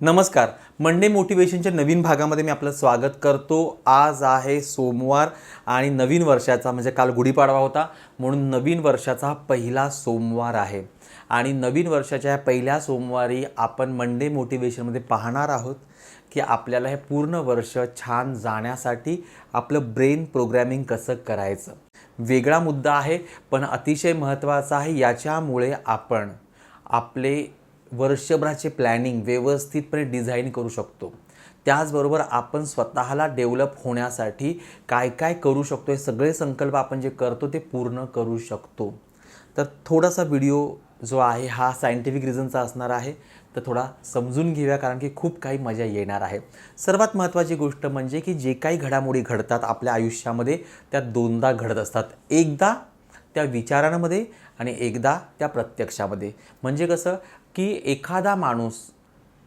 नमस्कार. मंडे मोटिवेशनच्या नवीन भागामध्ये मी आपलं स्वागत करतो. आज आहे सोमवार आणि नवीन वर्षाचा म्हणजे काल गुढीपाडवा होता. म्हणून नवीन वर्षाचा पहिला सोमवार आहे. आणि नवीन वर्षाच्या ह्या पहिल्या सोमवारी आपण मंडे मोटिवेशनमध्ये पाहणार आहोत की आपल्याला हे पूर्ण वर्ष छान जाण्यासाठी आपलं ब्रेन प्रोग्रॅमिंग कसं करायचं. वेगळा मुद्दा आहे पण अतिशय महत्त्वाचा आहे याच्यामुळे आपण आपले वर्षभराचे प्लॅनिंग व्यवस्थितपणे डिझाईन करू शकतो. त्याचबरोबर आपण स्वतःला डेव्हलप होण्यासाठी काय काय करू शकतो हे सगळे संकल्प आपण जे करतो ते पूर्ण करू शकतो. तर थोडासा व्हिडिओ जो आहे हा सायंटिफिक रिझनचा असणार आहे. तर थोडा समजून घेऊया कारण की खूप काही मजा येणार आहे. सर्वात महत्त्वाची गोष्ट म्हणजे की जे काही घडामोडी घडतात आपल्या आयुष्यामध्ये त्या दोनदा घडत असतात. एकदा त्या विचारांमध्ये आणि एकदा त्या प्रत्यक्षामध्ये. म्हणजे कसं की एखादा माणूस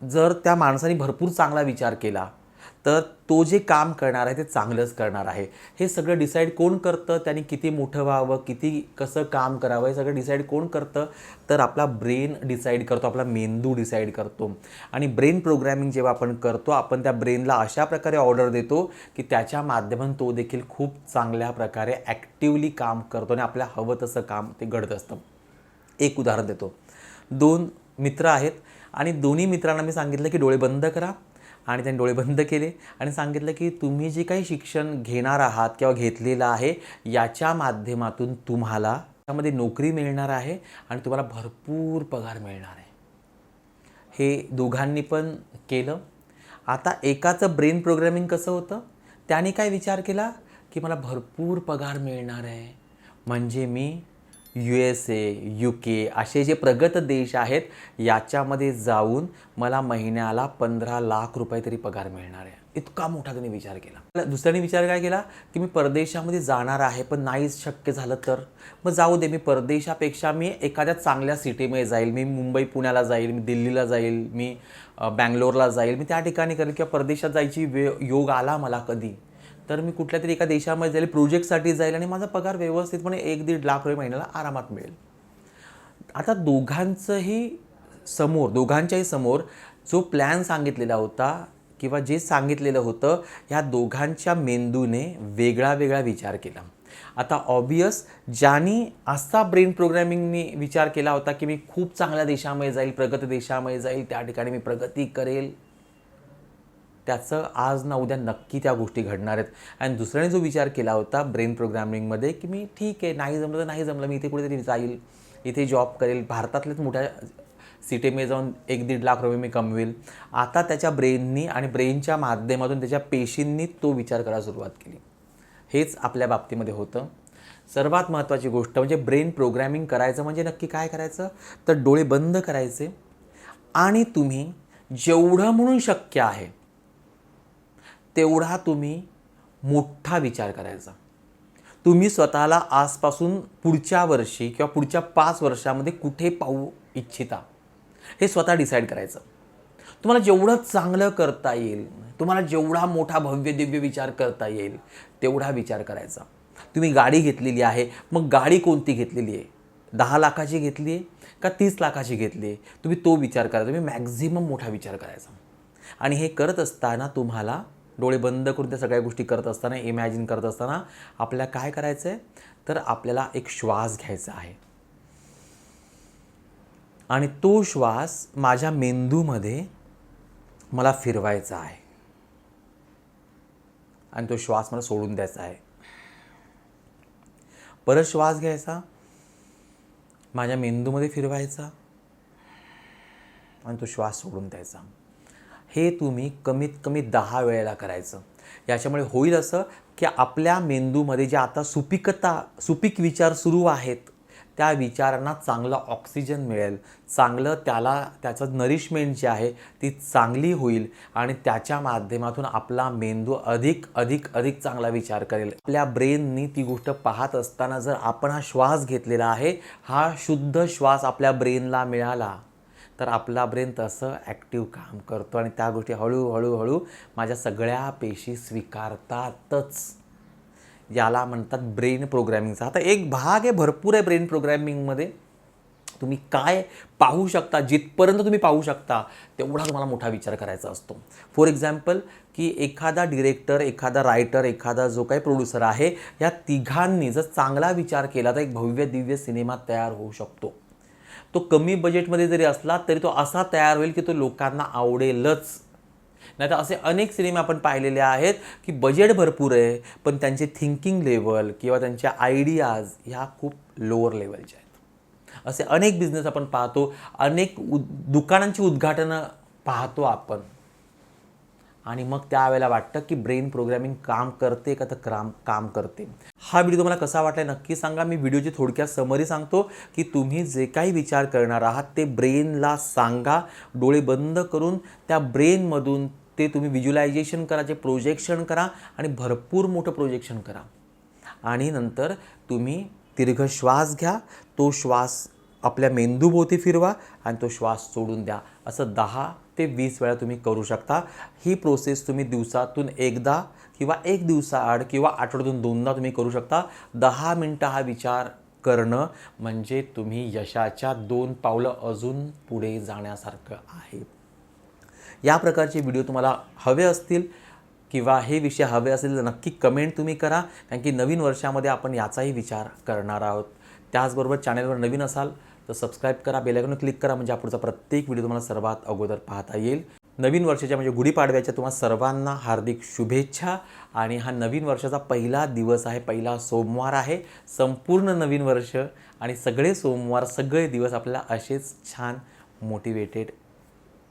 जर त्या माणसाने भरपूर चांगला विचार केला तर तो जे काम करणार आहे ते चांगलंच करणार आहे. हे सगळं डिसाईड कोण करतं? त्याने किती मोठं व्हावं? किती कसं काम करावं? हे सगळं डिसाईड कोण करतं? तर आपला ब्रेन डिसाईड करतो आपला मेंदू डिसाईड करतो. आणि ब्रेन प्रोग्रॅमिंग जेव्हा आपण करतो आपण त्या ब्रेनला अशा प्रकारे ऑर्डर देतो की त्याच्या माध्यमातून तो देखील खूप चांगल्या प्रकारे ॲक्टिवली काम करतो आणि आपल्या हवं तसं काम ते घडत असतं. एक उदाहरण देतो. दोन मित्र आहेत. आणि दोन्ही मित्रांना मी सांगितलं की डोळे बंद करा. आणि त्यांनी डोळे बंद केले. आणि सांगितलं की तुम्ही जे काही शिक्षण घेणार आहात किंवा घेतलेलं आहे याच्या माध्यमातून तुम्हाला त्यामध्ये नोकरी मिळणार आहे आणि तुम्हाला भरपूर पगार मिळणार आहे. हे दोघांनी पण केलं. आता एकाचं ब्रेन प्रोग्रॅमिंग कसं होतं? त्याने काय विचार केला? की मला भरपूर पगार मिळणार आहे. म्हणजे मी U S A U K असे जे प्रगत देश आहेत याच्यामध्ये जाऊन मला महिन्याला पंधरा लाख रुपये तरी पगार मिळणार आहे. इतका मोठा त्यांनी विचार केला. दुसऱ्याने विचार काय केला? की मी परदेशामध्ये जाणार आहे पण नाहीच शक्य झालं तर. मग जाऊ दे मी परदेशापेक्षा मी एखाद्या चांगल्या सिटीमध्ये जाईल. मी मुंबई पुण्याला जाईल मी दिल्लीला जाईल मी बँगलोरला जाईल. मी त्या ठिकाणी करेल किंवा परदेशात जायची वे योग आला मला कधी? तर मी कुठल्या तरी एका देशामध्ये जाईल प्रोजेक्टसाठी जाईल आणि माझा पगार व्यवस्थितपणे एक दीड लाख रुपये महिन्याला आरामात मिळेल. आता दोघांचंही समोर दोघांच्याही समोर जो प्लॅन सांगितलेला होता किंवा जे सांगितलेलं होतं ह्या दोघांच्या मेंदूने वेगळा वेगळा विचार केला. आता ऑबियस ज्यांनी असा ब्रेन प्रोग्रॅमिंगनी विचार केला होता की मी खूप चांगल्या देशामध्ये जाईल प्रगत देशामध्ये जाईल त्या ठिकाणी मी प्रगती करेल. त्याचं आज ना उद्या नक्की त्या गोष्टी घडणार आहेत. आणि दुसऱ्याने जो विचार केला होता ब्रेन प्रोग्रॅमिंगमध्ये की मी ठीक आहे नाही जमलं तर नाही जमलं मी इथे कुठेतरी जाईल इथे जॉब करेल. भारतातल्याच मोठ्या सिटीमध्ये जाऊन एक दीड लाख रुपये मी कमवेल. आता त्याच्या ब्रेननी आणि ब्रेनच्या माध्यमातून त्याच्या पेशींनी तो विचार करायला सुरुवात केली. हेच आपल्या बाबतीमध्ये होतं. सर्वात महत्त्वाची गोष्ट म्हणजे ब्रेन प्रोग्रॅमिंग करायचं म्हणजे नक्की काय करायचं? तर डोळे बंद करायचे. आणि तुम्ही जेवढं म्हणून शक्य आहे तेवढा तुम्ही मोठा विचार करायचा. तुम्ही स्वतःला आजपासून पुढच्या वर्षी किंवा पुढच्या पाच वर्षामध्ये कुठे पाहू इच्छिता हे स्वतः डिसाईड करायचं. तुम्हाला जेवढं चांगलं करता येईल तुम्हाला जेवढा मोठा भव्य दिव्य विचार करता येईल तेवढा विचार करायचा. तुम्ही गाडी घेतलेली आहे मग गाडी कोणती घेतलेली आहे? दहा लाखाची घेतली आहे का तीस लाखाची घेतली आहे? तुम्ही तो विचार करा तुम्ही मॅक्झिमम मोठा विचार करायचा. आणि हे करत असताना तुम्हाला डोळे बंद करून त्या सगळ्या गोष्टी करत असताना इमॅजिन करत असताना आपल्याला काय करायचं आहे तर आपल्याला एक श्वास घ्यायचा आहे. आणि तो श्वास माझ्या मेंदूमध्ये मला फिरवायचा आहे. आणि तो श्वास मला सोडून द्यायचा आहे. परत श्वास घ्यायचा. माझ्या मेंदूमध्ये फिरवायचा. आणि तो श्वास सोडून द्यायचा. हे तुम्ही कमीत कमी दहा वेळेला करायचं. याच्यामुळे होईल असं की आपल्या मेंदूमध्ये जे आता सुपिकता सुपीक विचार सुरू आहेत त्या विचारांना चांगलं ऑक्सिजन मिळेल. चांगलं त्याला त्याचं नरिशमेंट जे आहे ती चांगली होईल आणि त्याच्या माध्यमातून आपला मेंदू अधिक अधिक अधिक चांगला विचार करेल. आपल्या ब्रेननी ती गोष्ट पाहत असताना जर आपण हा श्वास घेतलेला आहे हा शुद्ध श्वास आपल्या ब्रेनला मिळाला तर आपला ब्रेन तसं ॲक्टिव्ह काम करतो आणि त्या गोष्टी हळूहळू हळू माझ्या सगळ्या पेशी स्वीकारतातच. याला म्हणतात ब्रेन प्रोग्रॅमिंगचा आता एक भाग आहे भरपूर आहे ब्रेन प्रोग्रॅमिंगमध्ये तुम्ही काय पाहू शकता जिथपर्यंत तुम्ही पाहू शकता तेवढा तुम्हाला मोठा विचार करायचा असतो. फॉर एक्झाम्पल की एखादा डिरेक्टर एखादा रायटर एखादा जो काही प्रोड्युसर आहे या तिघांनी जर चांगला विचार केला तर एक भव्य दिव्य सिनेमा तयार होऊ शकतो. तो कमी बजेटमध्ये जरी असला तरी तो असा तयार होईल की तो लोकांना आवडेलच. नाही तर असे अनेक सिनेमे आपण पाहिलेले आहेत की बजेट भरपूर आहे पण त्यांचे थिंकिंग लेवल किंवा त्यांच्या आयडियाज ह्या खूप लोअर लेवलच्या आहेत. असे अनेक बिझनेस आपण पाहतो अनेक उद दुकानांची उद्घाटनं पाहतो आपण. आणि मग त्यावेळेला वाटतं की ब्रेन प्रोग्रॅमिंग काम करते का तर क्राम काम करते? हा व्हिडिओ तुम्हाला कसा वाटला नक्की सांगा. मी व्हिडिओची थोडक्यात समरी सांगतो की तुम्ही जे काही विचार करणार आहात ते ब्रेनला सांगा. डोळे बंद करून त्या ब्रेनमधून ते तुम्ही व्हिज्युलायझेशन करा जे प्रोजेक्शन करा आणि भरपूर मोठं प्रोजेक्शन करा. आणि नंतर तुम्ही दीर्घ श्वास घ्या. तो श्वास आपल्या मेंदूभोवती फिरवा आणि तो श्वास सोडून द्या. असं दहा ते वीस वेळा तुम्ही करू शकता. ही प्रोसेस तुम्ही दिवसातून एकदा किंवा एक दिवसाआड किंवा आठवड्यातून दोनदा तुम्ही करू शकता. दहा मिनटं हा विचार करणं म्हणजे तुम्ही यशाच्या दोन पावलं अजून पुढे जाण्यासारखं आहे. या प्रकारचे व्हिडिओ तुम्हाला हवे असतील किंवा हे विषय हवे असेल तर नक्की कमेंट तुम्ही करा. कारण की नवीन वर्षामध्ये आपण याचाही विचार करणार आहोत. त्याचबरोबर चॅनलवर नवीन असाल तर सबस्क्राईब करा बेलायकॉन क्लिक करा म्हणजे पुढचा प्रत्येक व्हिडिओ तुम्हाला सर्वात अगोदर पाहता येईल. नवीन वर्षाच्या म्हणजे गुढीपाडव्याच्या तुम्हाला सर्वांना हार्दिक शुभेच्छा. आणि हा नवीन वर्षाचा पहिला दिवस आहे पहिला सोमवार आहे. संपूर्ण नवीन वर्ष आणि सगळे सोमवार सगळे दिवस आपल्याला असेच छान मोटिवेटेड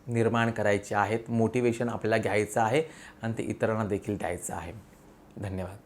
निर्माण करायचे आहेत. मोटिवेशन आपल्याला घ्यायचं आहे आणि ते इतरांना देखील द्यायचं आहे. धन्यवाद.